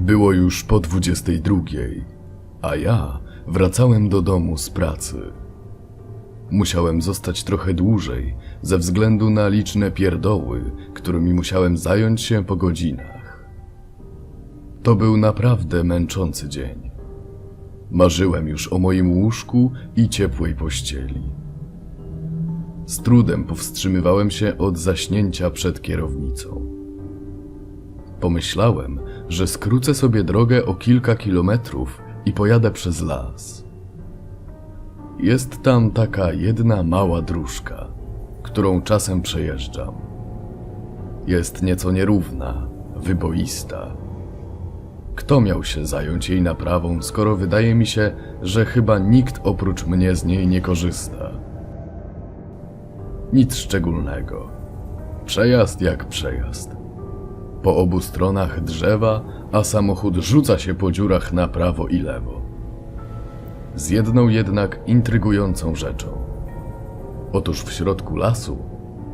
Było już po dwudziestej drugiej, a ja wracałem do domu z pracy. Musiałem zostać trochę dłużej ze względu na liczne pierdoły, którymi musiałem zająć się po godzinach. To był naprawdę męczący dzień. Marzyłem już o moim łóżku i ciepłej pościeli. Z trudem powstrzymywałem się od zaśnięcia przed kierownicą. Pomyślałem, że skrócę sobie drogę o kilka kilometrów i pojadę przez las. Jest tam taka jedna mała dróżka, którą czasem przejeżdżam. Jest nieco nierówna, wyboista. Kto miał się zająć jej naprawą, skoro wydaje mi się, że chyba nikt oprócz mnie z niej nie korzysta? Nic szczególnego. Przejazd jak przejazd. Po obu stronach drzewa, a samochód rzuca się po dziurach na prawo i lewo. Z jedną jednak intrygującą rzeczą. Otóż w środku lasu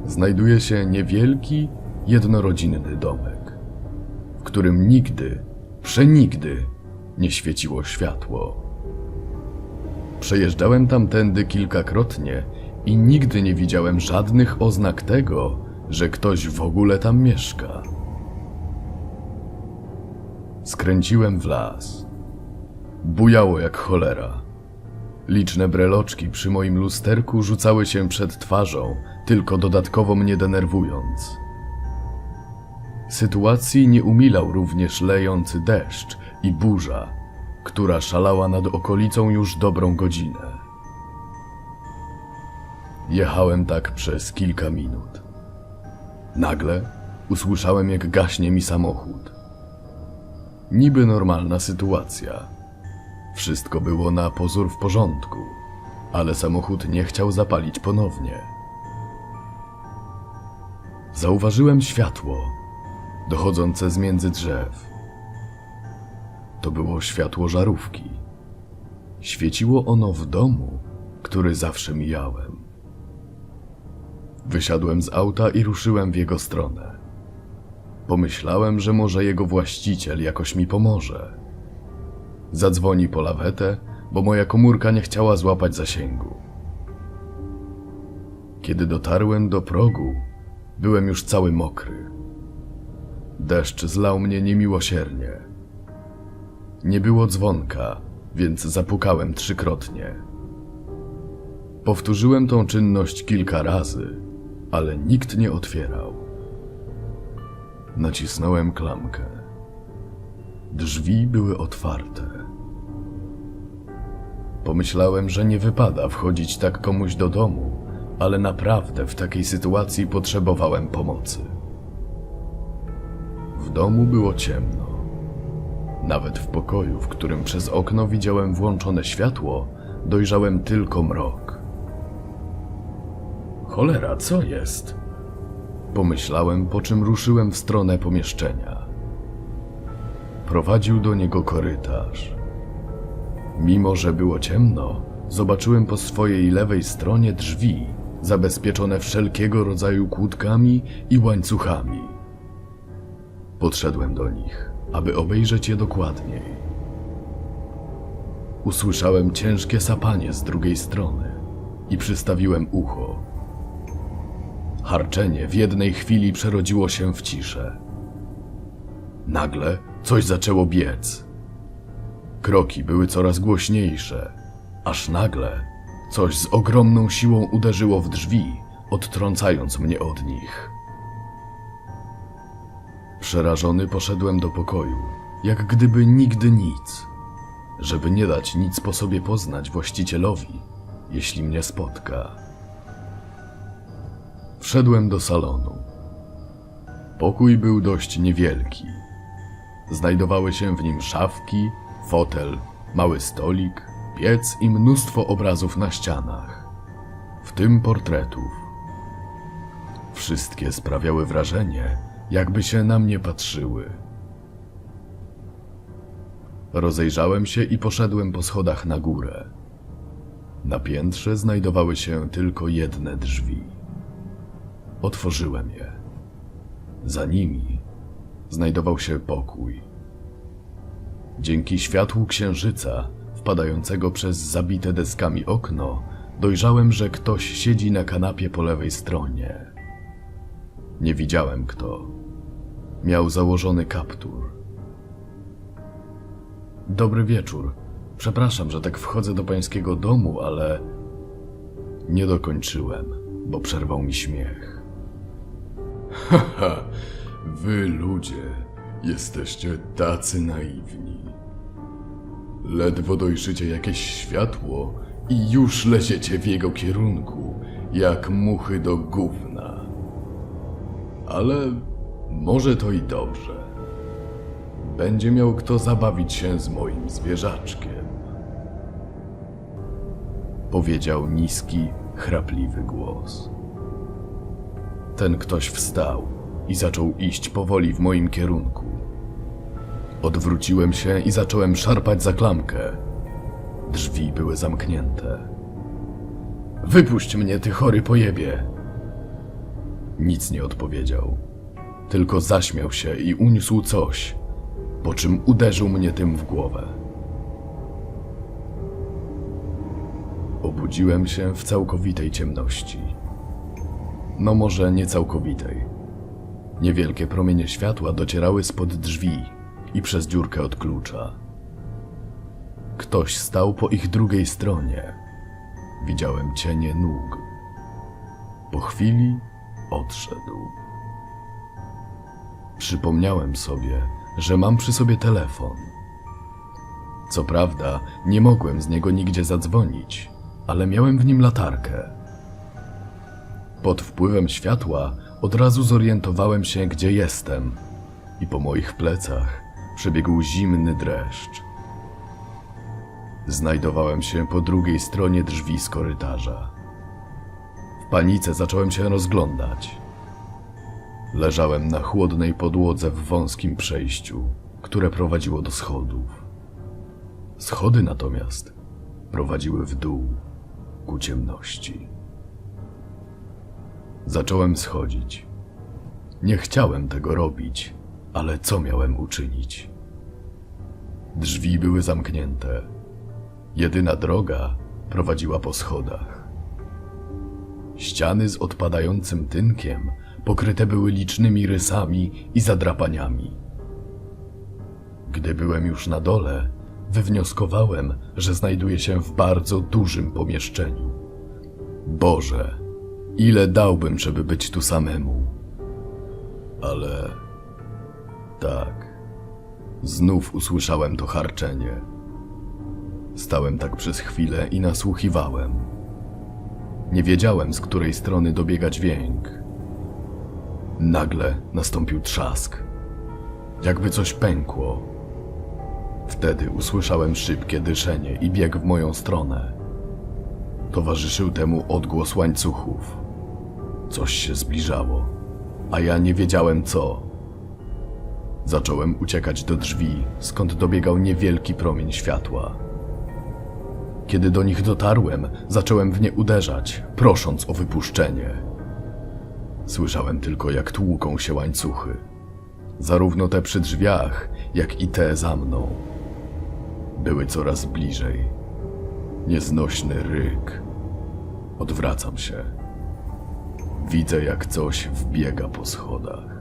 znajduje się niewielki, jednorodzinny domek, w którym nigdy, przenigdy nie świeciło światło. Przejeżdżałem tamtędy kilkakrotnie i nigdy nie widziałem żadnych oznak tego, że ktoś w ogóle tam mieszka. Skręciłem w las. Bujało jak cholera. Liczne breloczki przy moim lusterku rzucały się przed twarzą, tylko dodatkowo mnie denerwując. Sytuacji nie umilał również lejący deszcz i burza, która szalała nad okolicą już dobrą godzinę. Jechałem tak przez kilka minut. Nagle usłyszałem, jak gaśnie mi samochód. Niby normalna sytuacja. Wszystko było na pozór w porządku, ale samochód nie chciał zapalić ponownie. Zauważyłem światło dochodzące z między drzew. To było światło żarówki. Świeciło ono w domu, który zawsze mijałem. Wysiadłem z auta i ruszyłem w jego stronę. Pomyślałem, że może jego właściciel jakoś mi pomoże. Zadzwoni po lawetę, bo moja komórka nie chciała złapać zasięgu. Kiedy dotarłem do progu, byłem już cały mokry. Deszcz zlał mnie niemiłosiernie. Nie było dzwonka, więc zapukałem trzykrotnie. Powtórzyłem tą czynność kilka razy, ale nikt nie otwierał. Nacisnąłem klamkę. Drzwi były otwarte. Pomyślałem, że nie wypada wchodzić tak komuś do domu, ale naprawdę w takiej sytuacji potrzebowałem pomocy. W domu było ciemno. Nawet w pokoju, w którym przez okno widziałem włączone światło, dojrzałem tylko mrok. Cholera, co jest? Pomyślałem, po czym ruszyłem w stronę pomieszczenia. Prowadził do niego korytarz. Mimo, że było ciemno, zobaczyłem po swojej lewej stronie drzwi, zabezpieczone wszelkiego rodzaju kłódkami i łańcuchami. Podszedłem do nich, aby obejrzeć je dokładniej. Usłyszałem ciężkie sapanie z drugiej strony i przystawiłem ucho. Harczenie w jednej chwili przerodziło się w ciszę. Nagle coś zaczęło biec. Kroki były coraz głośniejsze, aż nagle coś z ogromną siłą uderzyło w drzwi, odtrącając mnie od nich. Przerażony poszedłem do pokoju, jak gdyby nigdy nic, żeby nie dać nic po sobie poznać właścicielowi, jeśli mnie spotka. Wszedłem do salonu. Pokój był dość niewielki. Znajdowały się w nim szafki, fotel, mały stolik, piec i mnóstwo obrazów na ścianach, w tym portretów. Wszystkie sprawiały wrażenie, jakby się na mnie patrzyły. Rozejrzałem się i poszedłem po schodach na górę. Na piętrze znajdowały się tylko jedne drzwi. Otworzyłem je. Za nimi znajdował się pokój. Dzięki światłu księżyca, wpadającego przez zabite deskami okno, dojrzałem, że ktoś siedzi na kanapie po lewej stronie. Nie widziałem kto. Miał założony kaptur. Dobry wieczór. Przepraszam, że tak wchodzę do pańskiego domu, ale nie dokończyłem, bo przerwał mi śmiech. Haha, wy ludzie jesteście tacy naiwni. Ledwo dojrzycie jakieś światło i już leciecie w jego kierunku, jak muchy do gówna. Ale może to i dobrze. Będzie miał kto zabawić się z moim zwierzaczkiem. Powiedział niski, chrapliwy głos. Ten ktoś wstał i zaczął iść powoli w moim kierunku. Odwróciłem się i zacząłem szarpać za klamkę. Drzwi były zamknięte. Wypuść mnie, ty chory pojebie! Nic nie odpowiedział. Tylko zaśmiał się i uniósł coś, po czym uderzył mnie tym w głowę. Obudziłem się w całkowitej ciemności. No może nie całkowitej. Niewielkie promienie światła docierały spod drzwi i przez dziurkę od klucza. Ktoś stał po ich drugiej stronie. Widziałem cienie nóg. Po chwili odszedł. Przypomniałem sobie, że mam przy sobie telefon. Co prawda, nie mogłem z niego nigdzie zadzwonić, ale miałem w nim latarkę. Pod wpływem światła od razu zorientowałem się, gdzie jestem, i po moich plecach przebiegł zimny dreszcz. Znajdowałem się po drugiej stronie drzwi z korytarza. W panice zacząłem się rozglądać. Leżałem na chłodnej podłodze w wąskim przejściu, które prowadziło do schodów. Schody natomiast prowadziły w dół, ku ciemności. Zacząłem schodzić. Nie chciałem tego robić, ale co miałem uczynić? Drzwi były zamknięte. Jedyna droga prowadziła po schodach. Ściany z odpadającym tynkiem pokryte były licznymi rysami i zadrapaniami. Gdy byłem już na dole, wywnioskowałem, że znajduję się w bardzo dużym pomieszczeniu. Boże, ile dałbym, żeby być tu samemu. Ale tak, znów usłyszałem to harczenie. Stałem tak przez chwilę i nasłuchiwałem. Nie wiedziałem, z której strony dobiega dźwięk. Nagle nastąpił trzask. Jakby coś pękło. Wtedy usłyszałem szybkie dyszenie i bieg w moją stronę. Towarzyszył temu odgłos łańcuchów. Coś się zbliżało, a ja nie wiedziałem co. Zacząłem uciekać do drzwi, skąd dobiegał niewielki promień światła. Kiedy do nich dotarłem, zacząłem w nie uderzać, prosząc o wypuszczenie. Słyszałem tylko, jak tłuką się łańcuchy. Zarówno te przy drzwiach, jak i te za mną. Były coraz bliżej. Nieznośny ryk. Odwracam się. Widzę, jak coś wbiega po schodach.